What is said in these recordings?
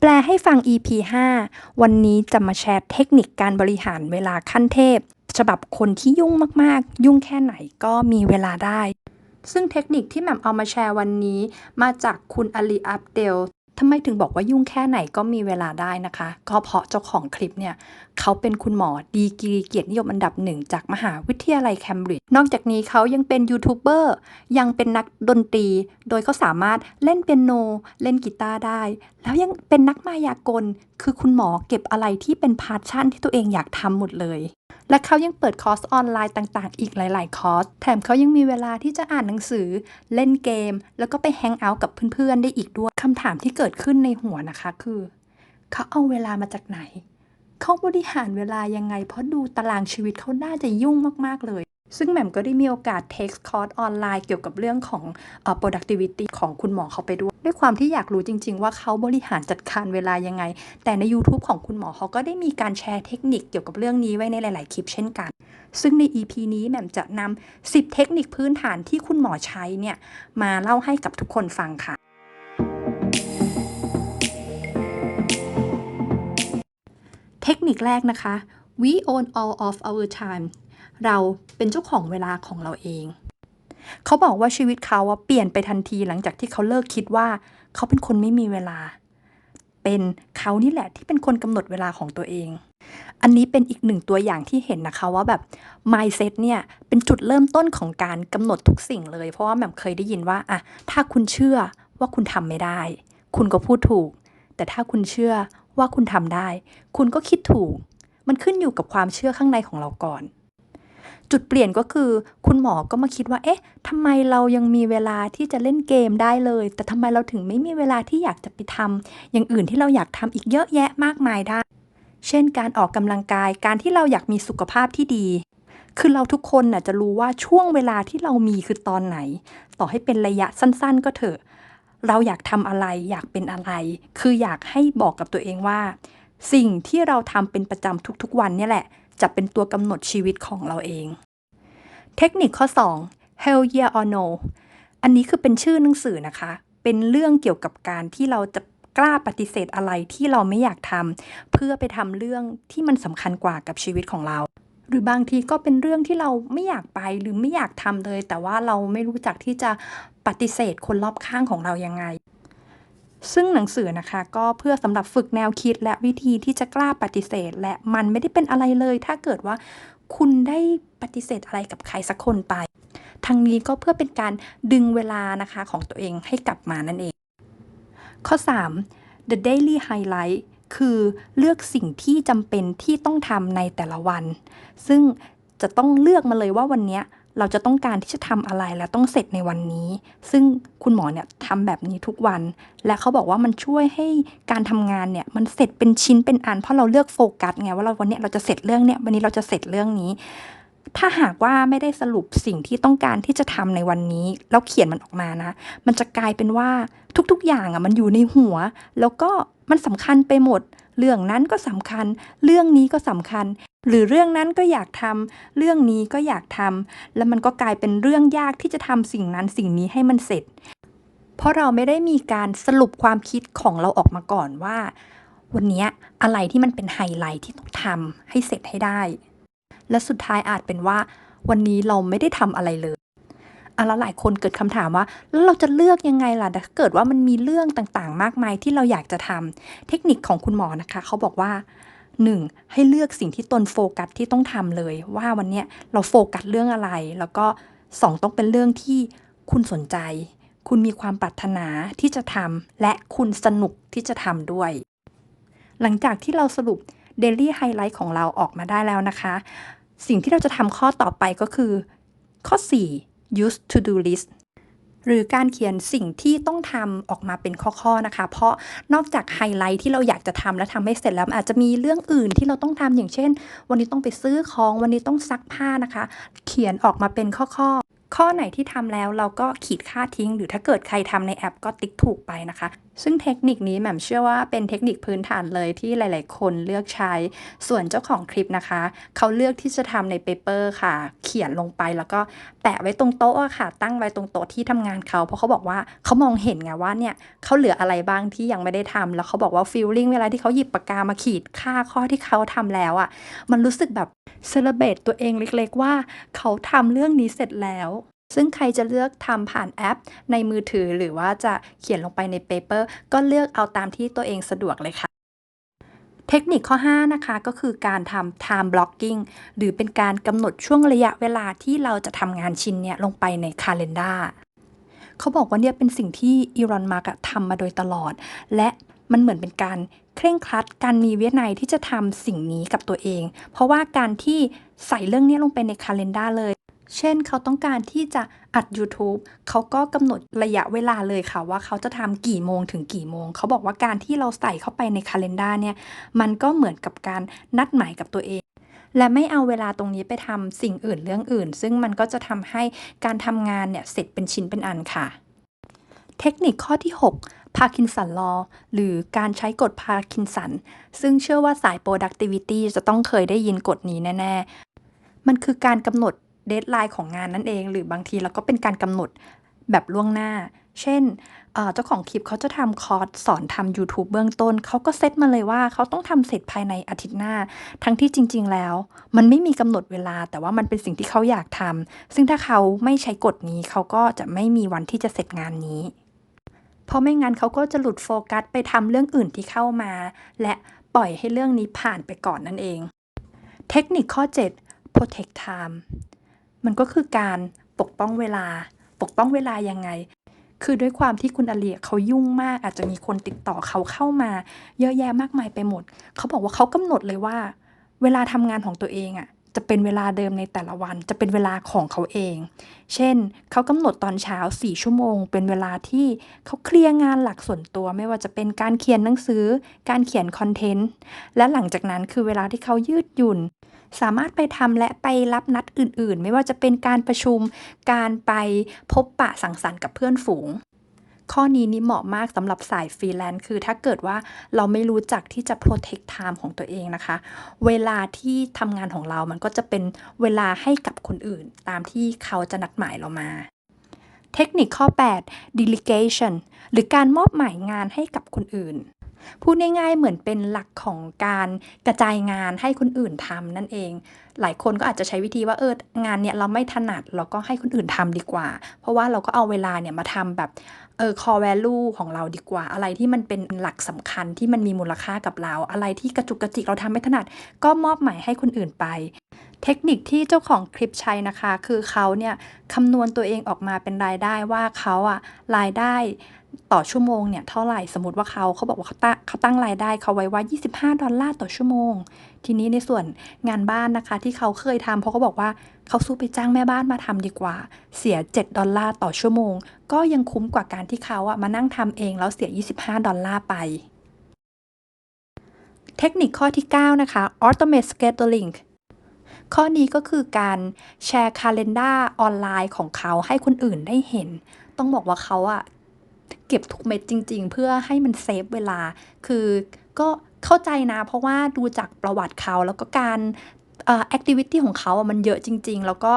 แปลให้ฟัง EP 5 วันนี้จะมาแชร์เทคนิคการบริหารเวลาขั้นเทพ ฉบับคนที่ยุ่งมากๆ ยุ่งแค่ไหนก็มีเวลาได้ ซึ่งเทคนิคที่แหม่มเอามาแชร์วันนี้ มาจากคุณอลีอัปเดล ทำไมถึงบอกว่ายุ่งแค่ไหนก็มีเวลาได้นะคะ ก็เพราะเจ้าของคลิปเนี่ย เขาเป็นคุณหมอดีกรีเกียรตินิยมอันดับหนึ่งจากมหาวิทยาลัยแคมบริดจ์นอกจากนี้เขายังเป็นยูทูบเบอร์ยังเป็นนักดนตรี โดยเขาสามารถเล่นเปียโน เล่นกีตาร์ได้ แล้วยังเป็นนักมายากล คือคุณหมอเก็บอะไรที่เป็นพาชั่นที่ตัวเองอยากทำหมดเลย และเขายังเปิดคอร์สออนไลน์ต่างๆ อีกหลาย ๆ คอร์ส แถมเขายังมีเวลาที่จะอ่านหนังสือ เล่นเกม แล้วก็ไปแฮงเอาท์กับเพื่อน ๆ ได้อีกด้วยคำถามที่เกิดขึ้นในหัวนะคะคือ เขาเอาเวลามาจากไหน เขาบริหารเวลายังไง เพราะดูตารางชีวิตเขาน่าจะยุ่งมาก ๆ เลย ซึ่งแหม่มก็ได้มีโอกาสเทคคอร์สออนไลน์เกี่ยวกับเรื่องของ productivity ของคุณหมอเขาไปด้วย ด้วยความที่อยากรู้จริง ๆ ว่าเขาบริหารจัดการเวลายังไง แต่ใน YouTube ของคุณหมอเขาก็ได้มีการแชร์เทคนิคเกี่ยวกับเรื่องนี้ไว้ในหลาย ๆ คลิปเช่นกัน ซึ่งใน EP นี้แหม่มจะนำ 10 เทคนิคพื้นฐานที่คุณหมอใช้เนี่ยมาเล่าให้กับทุกคนฟังค่ะเทคนิคแรกนะคะ we own all of our time เราเป็นเจ้าของเวลาของเราเอง เขาบอกว่าชีวิตเขาเปลี่ยนไปทันทีหลังจากที่เขาเลิกคิดว่า เขาเป็นคนไม่มีเวลา เป็นเขานี่แหละที่เป็นคนกำหนดเวลาของตัวเอง อันนี้เป็นอีกหนึ่งตัวอย่างที่เห็นนะคะว่าแบบ mindset เนี่ยเป็นจุดเริ่มต้นของการกำหนดทุกสิ่งเลย เพราะว่าแหม่มเคยได้ยินว่าอะถ้าคุณเชื่อว่าคุณทำไม่ได้ คุณก็พูดถูก แต่ถ้าคุณเชื่อว่าคุณทำได้ คุณก็คิดถูก มันขึ้นอยู่กับความเชื่อข้างในของเราก่อน จุดเปลี่ยนก็คือคุณหมอก็มาคิดว่า เอ๊ะทำไมเรายังมีเวลาที่จะเล่นเกมได้เลย แต่ทำไมเราถึงไม่มีเวลาที่อยากจะไปทำอย่างอื่นที่เราอยากทำอีกเยอะแยะมากมายได้ เช่น การออกกำลังกาย การที่เราอยากมีสุขภาพที่ดี คือเราทุกคนน่ะจะรู้ว่าช่วงเวลาที่เรามีคือตอนไหน ต่อให้เป็นระยะสั้น ๆ ก็เถอะ เราอยากทำอะไร อยากเป็นอะไร คืออยากให้บอกกับตัวเองว่า สิ่งที่เราทำเป็นประจำทุกๆ วันเนี่ยแหละ จะเป็นตัวกำหนดชีวิตของเราเอง เทคนิคข้อ 2 Hell yeah or no อันนี้คือเป็นชื่อหนังสือนะคะ เป็นเรื่องเกี่ยวกับการที่เราจะกล้าปฏิเสธอะไรที่เราไม่อยากทำเพื่อไปทำเรื่องที่มันสำคัญกว่ากับชีวิตของเรา หรือบางทีก็เป็นเรื่องที่เราไม่อยากไปหรือไม่อยากทำเลย แต่ว่าเราไม่รู้จักที่จะปฏิเสธคนรอบข้างของเรายังไง ซึ่งหนังสือนะคะก็เพื่อสำหรับฝึกแนวคิดและวิธีที่จะกล้าปฏิเสธ และมันไม่ได้เป็นอะไรเลย ถ้าเกิดว่าคุณได้ปฏิเสธอะไรกับใครสักคนไปทางนี้ก็เพื่อเป็นการดึงเวลานะคะของตัวเองให้กลับมานั่นเอง ข้อ 3 the daily highlight คือเลือกสิ่งที่จำเป็นที่ต้องทำในแต่ละวัน ซึ่งจะต้องเลือกมาเลยว่าวันนี้ เราจะต้องการที่จะทำอะไรและต้องเสร็จในวันนี้ ซึ่งคุณหมอเนี่ยทำแบบนี้ทุกวัน และเขาบอกว่ามันช่วยให้การทำงานเนี่ยมันเสร็จเป็นชิ้นเป็นอัน เพราะเราเลือกโฟกัสไงว่าเราวันนี้เราจะเสร็จเรื่องเนี้ยวันนี้เราจะเสร็จเรื่องนี้ ถ้าหากว่าไม่ได้สรุปสิ่งที่ต้องการที่จะทำในวันนี้ แล้วเขียนมันออกมานะ มันจะกลายเป็นว่าทุกๆอย่างอะมันอยู่ในหัว แล้วก็มันสำคัญไปหมด เรื่องนั้นก็สำคัญ เรื่องนี้ก็สำคัญ หรือเรื่องนั้นก็อยากทำเรื่องนี้ก็อยากทำแล้วมันก็กลายเป็นเรื่องยากที่จะทำสิ่งนั้นสิ่งนี้ให้มันเสร็จ เพราะเราไม่ได้มีการสรุปความคิดของเราออกมาก่อนว่า วันนี้อะไรที่มันเป็นไฮไลท์ที่ต้องทำให้เสร็จให้ได้ และสุดท้ายอาจเป็นว่า วันนี้เราไม่ได้ทำอะไรเลย อะแล้วหลายคนเกิดคำถามว่าแล้วเราจะเลือกยังไงล่ะถ้าเกิดว่ามันมีเรื่องต่างๆ มากมายที่เราอยากจะทำเทคนิคของคุณหมอนะคะเขาบอกว่า 1. ให้เลือกสิ่งที่ตนโฟกัสที่ต้องทำเลย ว่าวันเนี้ยเราโฟกัสเรื่องอะไร แล้วก็ 2 ต้องเป็นเรื่องที่คุณสนใจ คุณมีความปรารถนาที่จะทำและคุณสนุกที่จะทำด้วย หลังจากที่เราสรุป Daily Highlight ของเราออกมาได้แล้วนะคะ สิ่งที่เราจะทำข้อต่อไปก็คือ ข้อ 4 use to do list หรือการเขียนสิ่งที่ต้องทำออกมาเป็นข้อๆนะคะ เพราะนอกจากไฮไลท์ที่เราอยากจะทำและทำให้เสร็จแล้วอาจจะมีเรื่องอื่นที่เราต้องทำอย่างเช่น วันนี้ต้องไปซื้อของวันนี้ต้องซักผ้านะคะ เขียนออกมาเป็นข้อๆ ข้อไหนที่ทำแล้วเราก็ขีดค่าทิ้ง หรือถ้าเกิดใครทำในแอปก็ติ๊กถูกไปนะคะ ซึ่งเทคนิคนี้แหม่มเชื่อว่าเป็นเทคนิคพื้นฐานเลยที่หลาย ๆ คนเลือกใช้ ส่วนเจ้าของคลิปนะคะ เขาเลือกที่จะทำในเปเปอร์ค่ะ เขียนลงไปแล้วก็แปะไว้ตรงโต๊ะค่ะ ตั้งไว้ตรงโต๊ะที่ทำงานเขา เพราะเขาบอกว่าเขามองเห็นไงว่าเนี่ยเขาเหลืออะไรบ้างที่ยังไม่ได้ทำแล้วเขาบอกว่าฟีลลิ่งเวลาที่เขาหยิบปากกามาขีดค่าข้อที่เขาทำแล้วอะมันรู้สึกแบบเซเลเบตตัวเองเล็ก ๆ ว่าเขาทำเรื่องนี้เสร็จแล้ว ซึ่งใครจะเลือกทำผ่านแอปในมือถือหรือว่าจะเขียนลงไปในเปเปอร์ก็เลือกเอาตามที่ตัวเองสะดวกเลยค่ะ เทคนิคข้อ 5 นะคะ ก็คือการทำ time blocking หรือเป็นการกำหนดช่วงระยะเวลาที่เราจะทำงานชิ้นเนี้ยลงไปใน calendar เขาบอกว่าเนี่ยเป็นสิ่งที่อีรอนมาร์กทำมาโดยตลอด และมันเหมือนเป็นการเคร่งครัดการมีวินัยที่จะทำสิ่งนี้กับตัวเอง เพราะว่าการที่ใส่เรื่องนี้ลงไปใน calendar เลย เช่นเขาต้องการที่จะอัด YouTube เขาก็กำหนดระยะเวลาเลยค่ะว่าเขาจะทำกี่โมงถึงกี่โมง เขาบอกว่าการที่เราใส่เข้าไปในคาล endar เนี่ย มันก็เหมือนกับการนัดหมายกับตัวเอง และไม่เอาเวลาตรงนี้ไปทำสิ่งอื่นเรื่องอื่น ซึ่งมันก็จะทำให้การทำงานเนี่ยเสร็จเป็นชิ้นเป็นอันค่ะ เทคนิคข้อที่ 6พาคินสันลอหรือการใช้กฎพาคินสัน ซึ่งเชื่อว่าสาย productivity จะต้องเคยได้ยินกฎนี้แน่ ๆ มันคือการกำหนด เดทไลน์ของงานนั่นเอง หรือบางทีเราก็เป็นการกำหนดแบบล่วงหน้า เช่นเอ่อเจ้าของคลิปเขาจะทำคอร์สสอนทำ YouTube เบื้องต้น เขาก็เซตมาเลยว่าเขาต้องทำเสร็จภายในอาทิตย์หน้า ทั้งที่จริง ๆ แล้ว มันไม่มีกำหนดเวลา แต่ว่ามันเป็นสิ่งที่เขาอยากทำซึ่งถ้าเขาไม่ใช้กฎนี้เขาก็จะไม่มีวันที่จะเสร็จงานนี้ เพราะไม่งั้นเขาก็จะหลุดโฟกัสไปทำเรื่องอื่นที่เข้ามา และปล่อยให้เรื่องนี้ผ่านไปก่อนนั่นเอง เทคนิคข้อ 7 protect time มันก็คือการปกป้องเวลา ปกป้องเวลายังไง คือด้วยความที่คุณอเลียเขายุ่งมาก อาจจะมีคนติดต่อเขาเข้ามา เยอะแยะมากมายไปหมด เขาบอกว่าเขากำหนดเลยว่า เวลาทำงานของตัวเองอะ่ะจะเป็นเวลาเดิมในแต่ละวัน จะเป็นเวลาของเขาเอง เช่น เขากำหนดตอนเช้า 4 ชั่วโมง เป็นเวลาที่เขาเคลียร์งานหลักส่วนตัว ไม่ว่าจะเป็นการเขียนหนังสือ การเขียนคอนเทนต์ และหลังจากนั้นคือเวลาที่เขายืดหยุ่น สามารถไปทำและไปรับนัดอื่นๆ ไม่ว่าจะเป็นการประชุมการไปพบปะสังสรรค์กับเพื่อนฝูง ข้อนี้นี่เหมาะมากสำหรับสายฟรีแลนซ์คือถ้าเกิดว่าเราไม่รู้จักที่จะ protect time ของตัวเองนะคะ เวลาที่ทำงานของเรามันก็จะเป็นเวลาให้กับคนอื่น ตามที่เขาจะนัดหมายเรามาเทคนิคข้อ 8 delegation หรือการมอบหมายงานให้กับคนอื่น พูดง่ายๆเหมือนเป็นหลักของการกระจายงานให้คนอื่นทำนั่นเอง หลายคนก็อาจจะใช้วิธีว่าเอองานเนี่ยเราไม่ถนัดเราก็ให้คนอื่นทำดีกว่า เพราะว่าเราก็เอาเวลาเนี่ยมาทำแบบเออ core value ของเราดีกว่า อะไรที่มันเป็นหลักสำคัญที่มันมีมูลค่ากับเรา อะไรที่กระจุกกระจิกเราทำไม่ถนัด ก็มอบหมายให้คนอื่นไป เทคนิคที่เจ้าของคลิปใช้นะคะ คือเขาเนี่ยคำนวณตัวเองออกมาเป็นรายได้ว่าเขาอะรายได้ ต่อชั่วโมงเนี่ยเท่าไหร่สมมติว่าเขาเขาบอกว่าเขาตั้งเขาตั้งรายได้เขาไว้ว่า 25 ดอลลาร์ต่อชั่วโมง ทีนี้ในส่วนงานบ้านนะคะ ที่เขาเคยทำเพราะเขาบอกว่าเขาสู้ไปจ้างแม่บ้านมาทำดีกว่า เสีย 7 ดอลลาร์ต่อชั่วโมง ก็ยังคุ้มกว่าการที่เขาอะมานั่งทำเองแล้วเสีย 25 ดอลลาร์ไป เทคนิคข้อที่ 9 นะคะ automate scheduling ข้อนี้ก็คือการแชร์คาล endar ออนไลน์ของเขาให้คนอื่นได้เห็น ต้องบอกว่าเขาอะ เก็บทุกเม็ดจริง ๆ เพื่อให้มันเซฟเวลา คือก็เข้าใจนะ เพราะว่าดูจากประวัติเขาแล้วก็การแอคทิวิตี้ของเขาอะมันเยอะจริง ๆ แล้วก็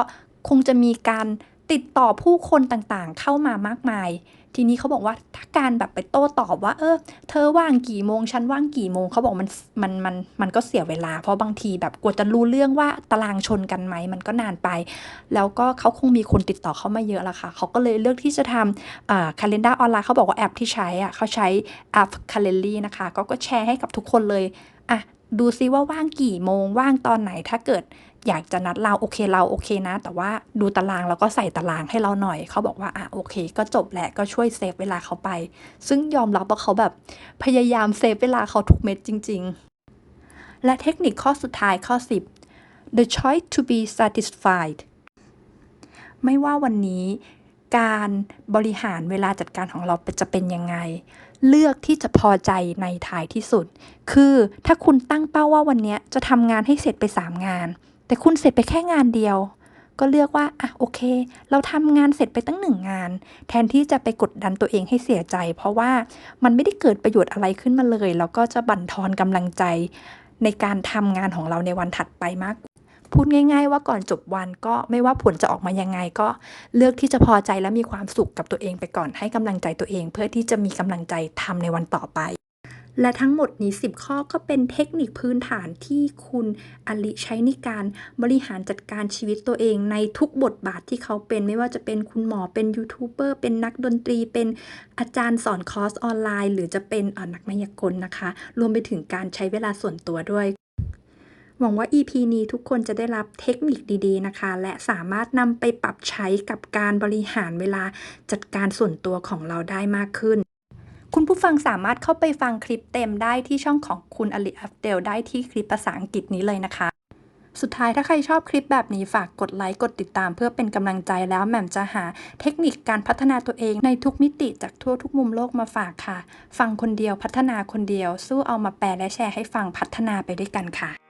คงจะมีการติดต่อผู้คนต่างๆ เข้ามามากมาย ทีนี้เขาบอกว่าถ้าการแบบไปโต้ตอบว่า เออ เธอว่างกี่โมงฉันว่างกี่โมงเขาบอกมันมันมันมันก็เสียเวลา เพราะบางทีแบบกว่าจะรู้เรื่องว่าตารางชนกันไหมมันก็นานไป แล้วก็เขาคงมีคนติดต่อเข้ามาเยอะละค่ะเขาก็เลยเลือกที่จะทำอ่า calendar ออนไลน์เขาบอกว่าแอปที่ใช้อะเขาใช้แอป Calendly นะคะก็ก็แชร์ให้กับทุกคนเลยอะดูซิว่าว่างกี่โมงว่างตอนไหนถ้าเกิด อยากจะนัดเราโอเคเราโอเคนะ แต่ว่าดูตารางแล้วก็ใส่ตารางให้เราหน่อย เขาบอกว่าอะโอเค ก็จบแหละก็ช่วยเซฟเวลาเขาไป ซึ่งยอมรับว่าเขาแบบพยายามเซฟเวลาเขาทุกเม็ดจริง ๆ และเทคนิคข้อสุดท้ายข้อ 10 the choice to be satisfied ไม่ว่าวันนี้การบริหารเวลาจัดการของเราจะเป็นยังไง เลือกที่จะพอใจในท้ายที่สุด คือถ้าคุณตั้งเป้าว่าวันนี้จะทำงานให้เสร็จไป 3 งาน แต่คุณเสร็จไปแค่งานเดียว ก็เลือกว่า อะโอเค เราทำงานเสร็จไปตั้งหนึ่งงาน แทนที่จะไปกดดันตัวเองให้เสียใจ เพราะว่ามันไม่ได้เกิดประโยชน์อะไรขึ้นมาเลย แล้วก็จะบั่นทอนกำลังใจในการทำงานของเราในวันถัดไปมากพูดง่าย ๆ ว่าก่อนจบวันก็ไม่ว่าผลจะออกมายังไงก็เลือกที่จะพอใจและมีความสุขกับตัวเองไปก่อนให้กำลังใจตัวเอง เพื่อที่จะมีกำลังใจทำในวันต่อไป และทั้งหมดนี้ 10 ข้อก็เป็นเทคนิคพื้นฐานที่คุณอลิใช้ในการบริหารจัดการชีวิตตัวเองในทุกบทบาทที่เขาเป็นไม่ว่าจะเป็นคุณหมอเป็นยูทูบเบอร์เป็นนักดนตรี เป็นอาจารย์สอนคอร์สออนไลน์ หรือจะเป็นนักมายากลนะคะ รวมไปถึงการใช้เวลาส่วนตัวด้วยหวังว่า EP นี้ทุกคนจะได้รับเทคนิคดีๆนะคะ และสามารถนำไปปรับใช้กับการบริหารเวลาจัดการส่วนตัวของเราได้มากขึ้น คุณผู้ฟังสามารถเข้าไปฟังคลิปเต็มได้ที่ช่องของคุณอลิอัฟเดลได้ที่คลิปภาษาอังกฤษนี้เลยนะคะ สุดท้ายถ้าใครชอบคลิปแบบนี้ฝากกดไลค์กดติดตามเพื่อเป็นกำลังใจแล้วแหม่มจะหาเทคนิคการพัฒนาตัวเองในทุกมิติจากทั่วทุกมุมโลกมาฝากค่ะ ฟังคนเดียวพัฒนาคนเดียว สู้เอามาแปลและแชร์ให้ฟังพัฒนาไปด้วยกันค่ะ